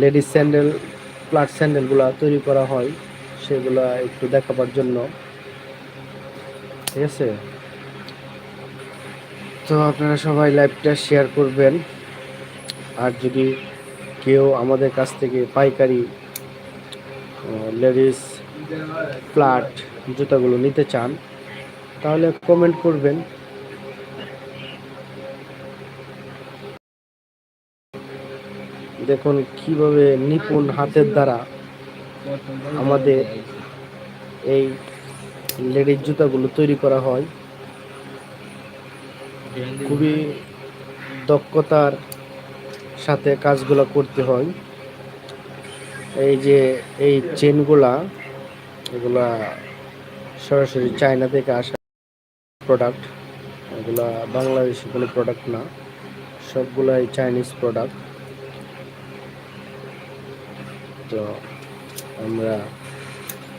Ladies sandal flat স্যান্ডেলগুলো তৈরি করা হয়, সেগুলা একটু দেখাবার জন্য। ঠিক আছে? তো আপনারা সবাই লাইভটা শেয়ার করবেন। আর যদি কেউ আমাদের কাছ থেকে পাইকারি লেডিস ফ্ল্যাট জুতাগুলো নিতে চান, তাহলে কমেন্ট করবেন। দেখুন কীভাবে নিপুণ হাতের দ্বারা আমাদের এই লেডিস জুতাগুলো তৈরি করা হয়। খুবই দক্ষতার সাথে কাজগুলো করতে হয়। এই যে এই চেনগুলা, এগুলা সরাসরি চায়না থেকে আসা প্রোডাক্ট এগুলা বাংলাদেশি কোনো প্রোডাক্ট না, সবগুলাই চাইনিজ প্রোডাক্ট তো আমরা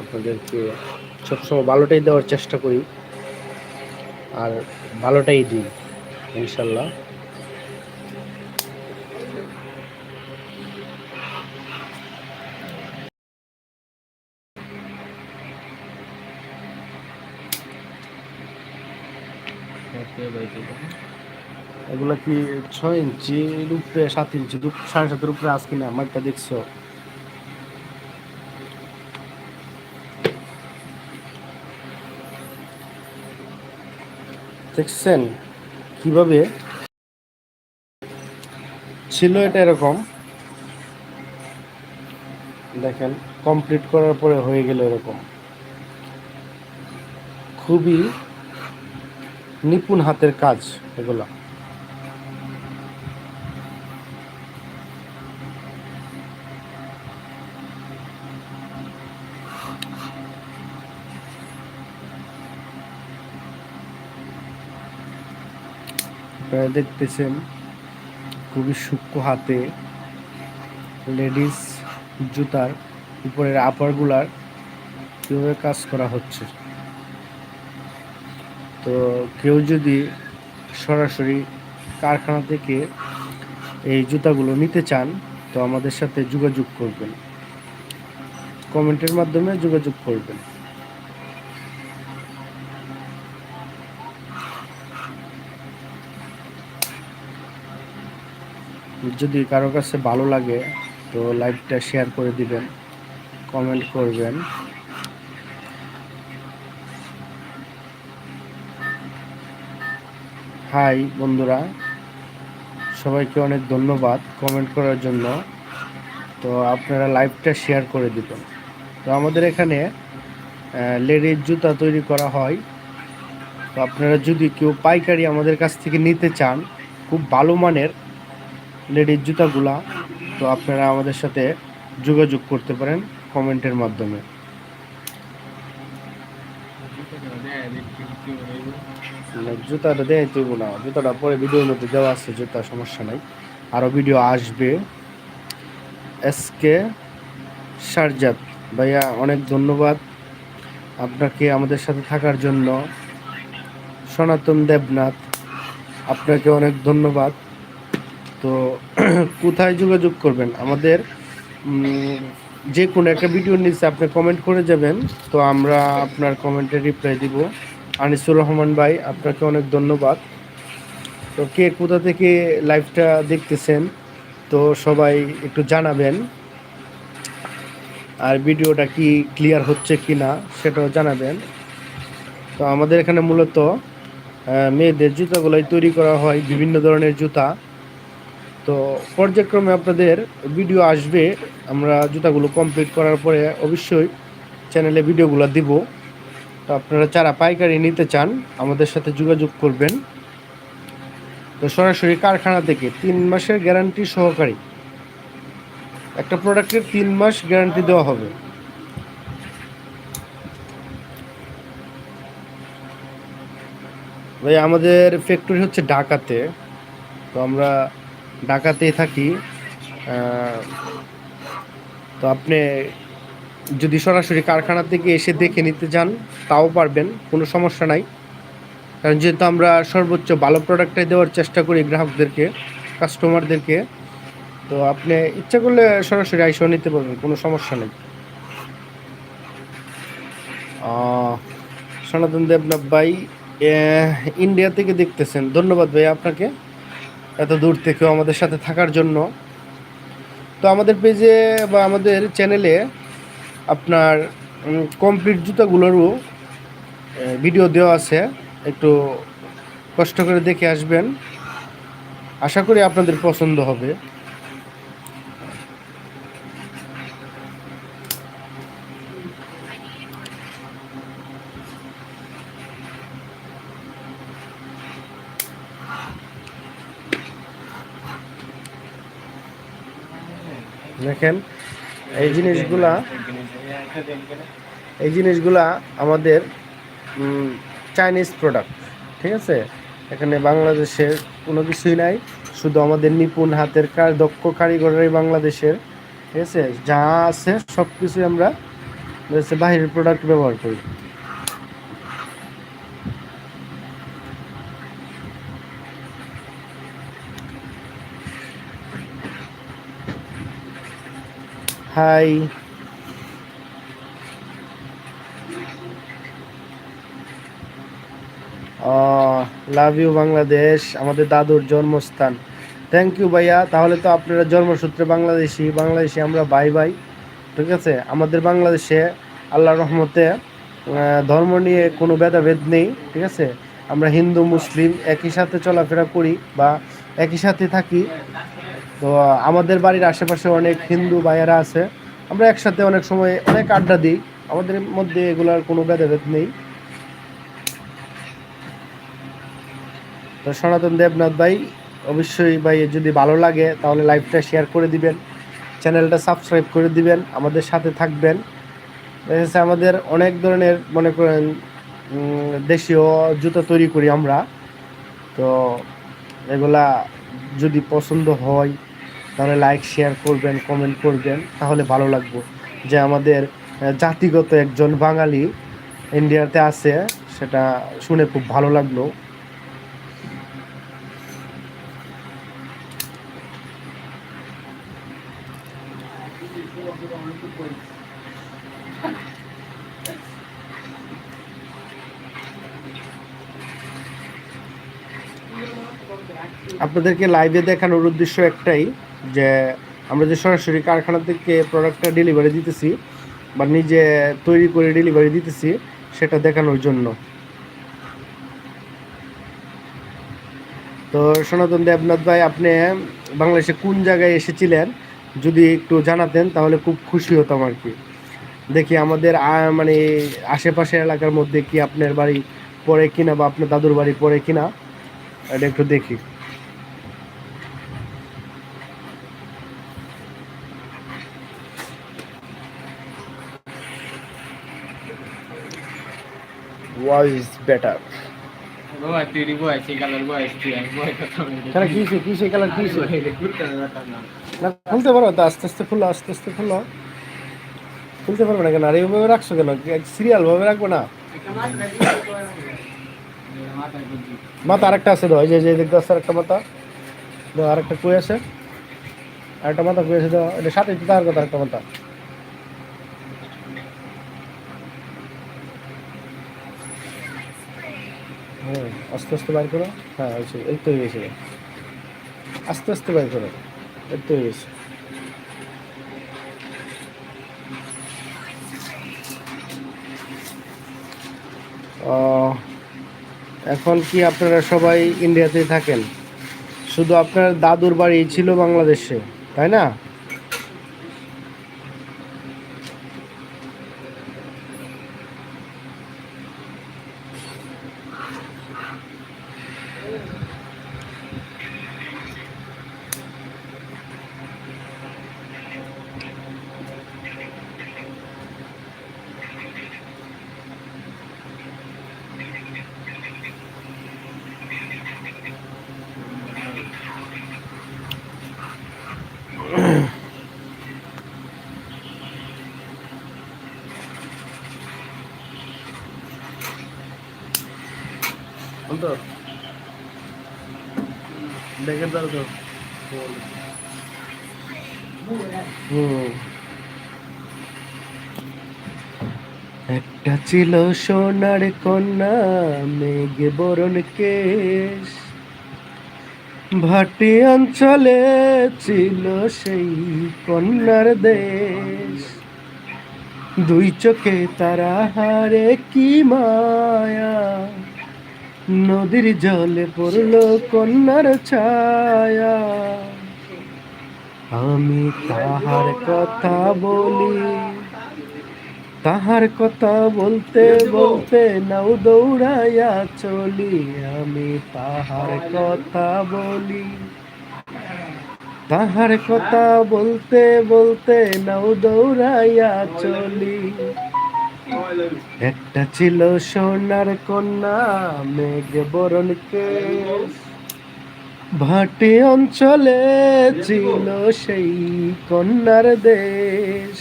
আপনাদেরকে সবসময় ভালোটাই দেওয়ার চেষ্টা করি। আর ভালোটাই দিই, ইনশাল্লাহ। এগুলা কি ছয় ইঞ্চির উপরে সাত ইঞ্চি, সাড়ে সাতের উপরে আজ কিনা? আমারটা দেখছ। দেখছেন কীভাবে? ছিল এটা এরকম। দেখেন কমপ্লিট করার পরে হয়ে গেল এরকম। খুবই নিপুণ হাতের কাজ এগুলা। দেখতেছেন খুবই সূক্ষ্ম হাতে লেডিস জুতার উপরের আপারগুলার কীভাবে কাজ করা হচ্ছে। তো কেউ যদি সরাসরি কারখানা থেকে এই জুতাগুলো নিতে চান, তো আমাদের সাথে যোগাযোগ করবেন। কমেন্টের মাধ্যমে যোগাযোগ করবেন। যদি কারও কাছে ভালো লাগে, তো লাইভটা শেয়ার করে দিবেন কমেন্ট করবেন। হাই বন্ধুরা, সবাইকে অনেক ধন্যবাদ কমেন্ট করার জন্য। তো আপনারা লাইভটা শেয়ার করে দিবেন। তো আমাদের এখানে লেডিস জুতা তৈরি করা হয়। তো আপনারা যদি কেউ পাইকারি আমাদের কাছ থেকে নিতে চান, খুব ভালো মানের লেডিস জুতাগুলা, তো আপনারা আমাদের সাথে যোগাযোগ করতে পারেন কমেন্টের মাধ্যমে। জুতাটা দেয় তুইব না। জুতাটা পরে ভিডিওর মধ্যে দেওয়া আছে, জুতা সমস্যা নাই। আরও ভিডিও আসবে। এসকে সারজাত ভাইয়া, অনেক ধন্যবাদ আপনাকে আমাদের সাথে থাকার জন্য। সনাতন দেবনাথ, আপনাকে অনেক ধন্যবাদ। তো কোথায় যোগাযোগ করবেন? আমাদের যে কোনো একটা ভিডিওর নিচে আপনি কমেন্ট করে যাবেন, তো আমরা আপনার কমেন্টে রিপ্লাই দিব। আনিসুর রহমান ভাই, আপনাকে অনেক ধন্যবাদ। তো কে কোথা থেকে লাইভটা দেখতেছেন, তো সবাই একটু জানাবেন। আর ভিডিওটা কি ক্লিয়ার হচ্ছে কি না সেটাও জানাবেন। তো আমাদের এখানে মূলত মেয়েদের জুতাগুলোই তৈরি করা হয়, বিভিন্ন ধরনের জুতা। তো পর্যায়ক্রমে আপনাদের ভিডিও আসবে। আমরা জুতাগুলো কমপ্লিট করার পরে অবশ্যই চ্যানেলে ভিডিওগুলো দিব। তো আপনারা যারা পাইকারি নিতে চান, আমাদের সাথে যোগাযোগ করবেন। তো সরাসরি কারখানা থেকে তিন মাসের গ্যারান্টি সহকারী একটা প্রোডাক্টের তিন মাস গ্যারান্টি দেওয়া হবে। ভাই, আমাদের ফ্যাক্টরি হচ্ছে ঢাকাতে। তো আমরা ঢাকাতেই থাকি তো আপনি যদি সরাসরি কারখানা থেকে এসে দেখে নিতে চান তাও পারবেন, কোনো সমস্যা নাই। কারণ যেহেতু আমরা সর্বোচ্চ ভালো প্রোডাক্টটাই দেওয়ার চেষ্টা করি গ্রাহকদেরকে কাস্টমারদেরকে তো আপনি ইচ্ছা করলে সরাসরি আইসেও নিতে পারবেন, কোনো সমস্যা নেই। সনাতন দেবনাথ ভাই ইন্ডিয়া থেকে দেখতেছেন। ধন্যবাদ ভাই আপনাকে। এত দূর থেকেও আমাদের সাথে থাকার জন্য। তো আমাদের পেজে বা আমাদের চ্যানেলে আপনার কমপ্লিট জুতাগুলোরও ভিডিও দেওয়া আছে। একটু কষ্ট করে দেখে আসবেন। আশা করি আপনাদের পছন্দ হবে। দেখেন, এই জিনিসগুলা এই জিনিসগুলা আমাদের চাইনিজ প্রোডাক্ট ঠিক আছে? এখানে বাংলাদেশের কোনো কিছুই নাই, শুধু আমাদের নিপুণ হাতের কাজ দক্ষ কারিগররাই বাংলাদেশের, ঠিক আছে? যা আছে সব কিছুই আমরা বাহিরের প্রোডাক্ট ব্যবহার করি। হাই লাভ ইউ বাংলাদেশ আমাদের দাদুর জন্মস্থান। থ্যাংক ইউ ভাইয়া। তাহলে তো আপনারা জন্মসূত্রে বাংলাদেশি। বাংলাদেশি আমরা ভাই ভাই ঠিক আছে? আমাদের বাংলাদেশে আল্লাহ রহমতে ধর্ম নিয়ে কোনো ভেদাভেদ নেই, ঠিক আছে? আমরা হিন্দু, মুসলিম একই সাথে চলাফেরা করি বা একই সাথে থাকি। তো আমাদের বাড়ির আশেপাশে অনেক হিন্দু ভাইয়েরা আছে। আমরা একসাথে অনেক সময় অনেক আড্ডা দিই। আমাদের মধ্যে এগুলার কোনো ভেদাভেদ নেই। তো সনাতন দেবনাথ ভাই, অবশ্যই ভাই, যদি ভালো লাগে তাহলে লাইভটা শেয়ার করে দিবেন। চ্যানেলটা সাবস্ক্রাইব করে দিবেন। আমাদের সাথে থাকবেন। দেখা আমাদের অনেক ধরনের, মনে করেন দেশীয় জুতো তৈরি করি আমরা। তো এগুলা যদি পছন্দ হয় তাহলে লাইক শেয়ার করবেন কমেন্ট করবেন, তাহলে ভালো লাগবে। যে আমাদের জাতিগত একজন বাঙালি ইন্ডিয়াতে আছে, সেটা শুনে খুব ভালো লাগল। আপনাদেরকে লাইভে দেখানোর উদ্দেশ্য একটাই যে আমরা যে সরাসরি কারখানা থেকে প্রোডাক্টটা ডেলিভারি দিতেছি বা নিজে তৈরি করে ডেলিভারি দিতেছি, সেটা দেখানোর জন্য। তো সনাতন দেবনাথ ভাই, আপনি বাংলাদেশে কোন জায়গায় এসেছিলেন? যদি একটু জানাতেন, তাহলে খুব খুশি হতাম আর কি। দেখি আমাদের মানে আশেপাশে এলাকার মধ্যে কি আপনার বাড়ি পড়ে কিনা বা আপনার দাদুর বাড়ি পড়ে কিনা? এটা একটু দেখি। খুলতে পারো আস্তে আস্তে খুলো আস্তে আস্তে খুলো খুলতে পারবে না কেন আর এইভাবে রাখছো কেন সিরিয়াল ভাবে রাখব না মাথা আরেকটা আছে যে যে দেখতে আরেকটা মাথা আরেকটা কই আছে আরেকটা মাথা কই আছে এটা সাথে দিতে আর কথা আরেকটা মাথা হুম আস্তে আস্তে বাইর করো। হ্যাঁ হয়েছে এই তো হয়ে গেছে। আস্তে আস্তে বাইর করো। এই তো হয়ে গেছে। এখন কি আপনারা সবাই ইন্ডিয়াতেই থাকেন? শুধু আপনার দাদুর বাড়ি ছিল বাংলাদেশে, তাই না? তো? তো। একটা ছিল সোনার কন্যা, মেঘে বরণ কেশ। ভাটি অঞ্চলে ছিল সেই কন্যার দেশ। দুই চোখে তারা হারে কি মায়া। নদীর জলে পড়ল কন্যার ছায়া আমি তাহার কথা বলি তাহার কথা বলতে বলতে নাও দৌড়াইয়া চলি আমি তাহার কথা বলি তাহার কথা বলতে বলতে নাও দৌড়াইয়া চলি একটা ছিল সোনার কন্যা, মেঘ বরণ কেশ ভাটি অঞ্চলে ছিল সেই কন্যার দেশ।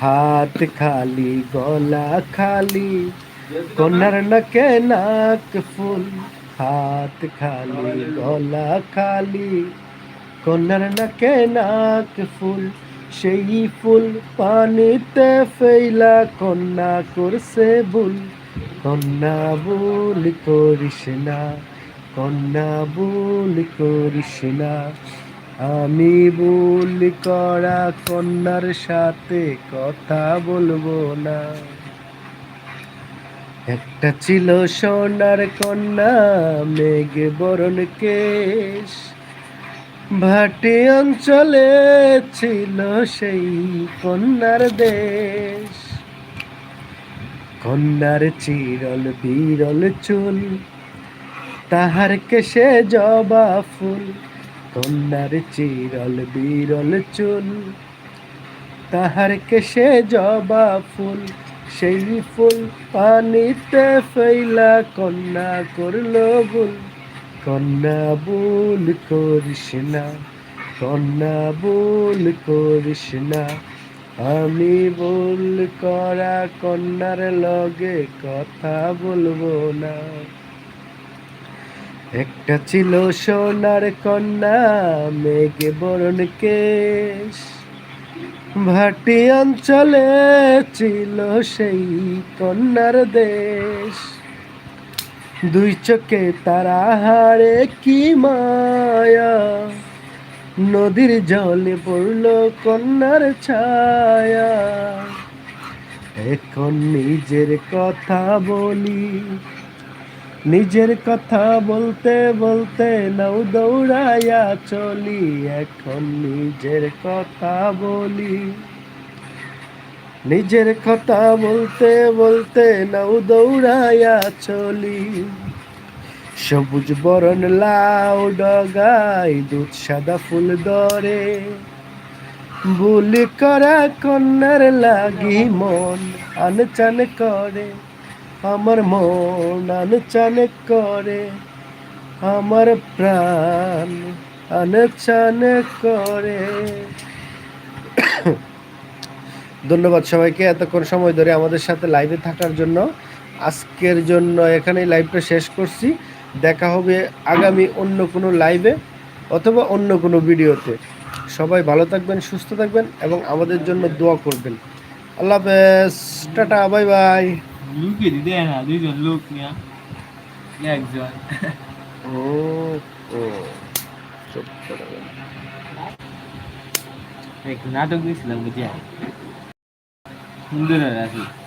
হাত খালি, গলা খালি, কন্যার নাকে নাক ফুল। হাত খালি, গলা খালি, কন্যার নাকে নাক ফুল। সেই ফুল পানিতে ফেইলা কন্যা করছে ভুল। কন্যা ভুল করিস না, কন্যা ভুল করিস না। আমি ভুল করা কন্যার সাথে কথা বলব না। একটা ছিল সোনার কন্যা, মেঘ বরণ কেশ। ভাটি অঞ্চলে ছিল সেই কন্যার দেশ। কন্যার চিরল বিরল চুল, তাহার কেশে জবা ফুল। কন্যার চিরল বিরল চুল, তাহার কেশে জবা ফুল। সেই ফুল পানিতে ফেইলা কন্যা করল ভুল কন্যা ভুল করিস না কন্যা ভুল করিস না। আমি ভুল করা কন্যার লগে কথা বলব না। একটা ছিল সোনার কন্যা, মেঘে বরণ কেশ। ভাটি অঞ্চলে ছিল সেই কন্যার দেশ। দুই চোখে তারা হারে কি মায়া? নদীর জলে পড়ল কন্যার ছায়া। এখন নিজের কথা বলি, নিজের কথা বলতে বলতে নাও দৌড়াইয়া চলি। এখন নিজের কথা বলি। নিজের কথা বলতে বলতে নাও দৌড়াইয়া চলি। সবুজ বরণ লাউ ডগাই দুধ সাদা ফুল দরে বুলি করা কন্যার লাগি মন আনচান করে। আমার মন আনচান করে। আমার প্রাণ আনচান করে। ধন্যবাদ সবাইকে। এতক্ষণ সময় ধরে আমাদের সাথে লাইভে থাকার জন্য আজকের জন্য এখানেই লাইভটা শেষ করছি। দেখা হবে আগামী অন্য কোনো লাইভে অথবা অন্য কোনো ভিডিওতে সবাই ভালো থাকবেন সুস্থ থাকবেন এবং আমাদের জন্য দোয়া করবেন। আল্লাহ হাফেজ। টাটা বাই বাই লুকিয়ে দিতে না দুইজন লোক নিয়ে। একজন। ও ও। চুপ করে। গেল। এক নাটক দিয়েছিলাম বুঝিয়া সুন্দর আছে